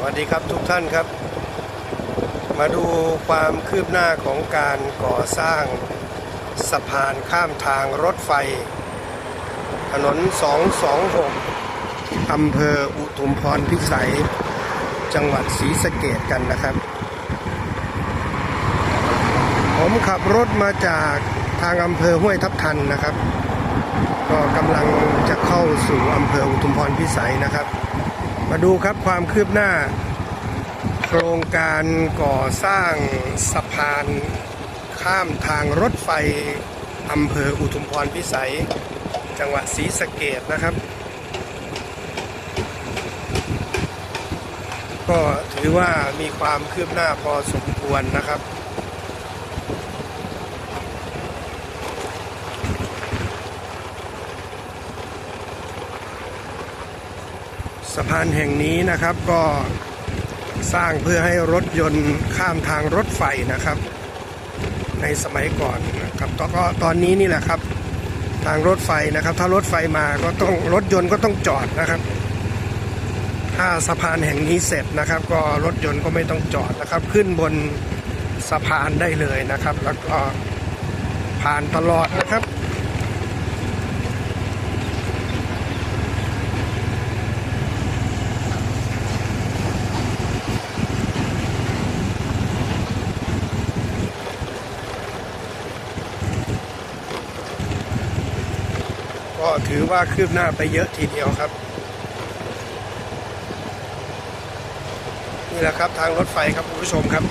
สวัสดีครับทุกท่านครับ มาดูความคืบหน้าของการก่อสร้างสะพานข้ามทางรถไฟ ถนน 226 อำเภออุทุมพรพิสัย จังหวัดศรีสะเกดกันนะครับ ผมขับรถมาจากทางอำเภอห้วยทับทันนะครับ ก็กำลังจะเข้าสู่อำเภออุทุมพรพิสัยนะครับ มาดูครับความคืบหน้า โครงการก่อสร้างสะพานข้ามทางรถไฟอำเภออุทุมพรพิสัย จังหวัดศรีสะเกดนะครับ ก็ถือว่ามีความคืบหน้าพอสมควรนะครับ สะพานแห่งนี้นะครับก็สร้างเพื่อให้รถยนต์ข้ามทางรถไฟนะครับ ในสมัยก่อนนะครับก็ตอนนี้นี่แหละครับ ทางรถไฟนะครับ ถ้ารถไฟมาก็ต้องรถยนต์ก็ต้องจอดนะครับ ถ้าสะพานแห่งนี้เสร็จนะครับ ก็รถยนต์ก็ไม่ต้องจอดนะครับ ขึ้นบนสะพานได้เลยนะครับ แล้วก็ผ่านตลอดนะครับ ก็ถือว่าคืบหน้าไปเยอะทีเดียวครับ นี่แหละครับทางรถไฟครับคุณผู้ชมครับ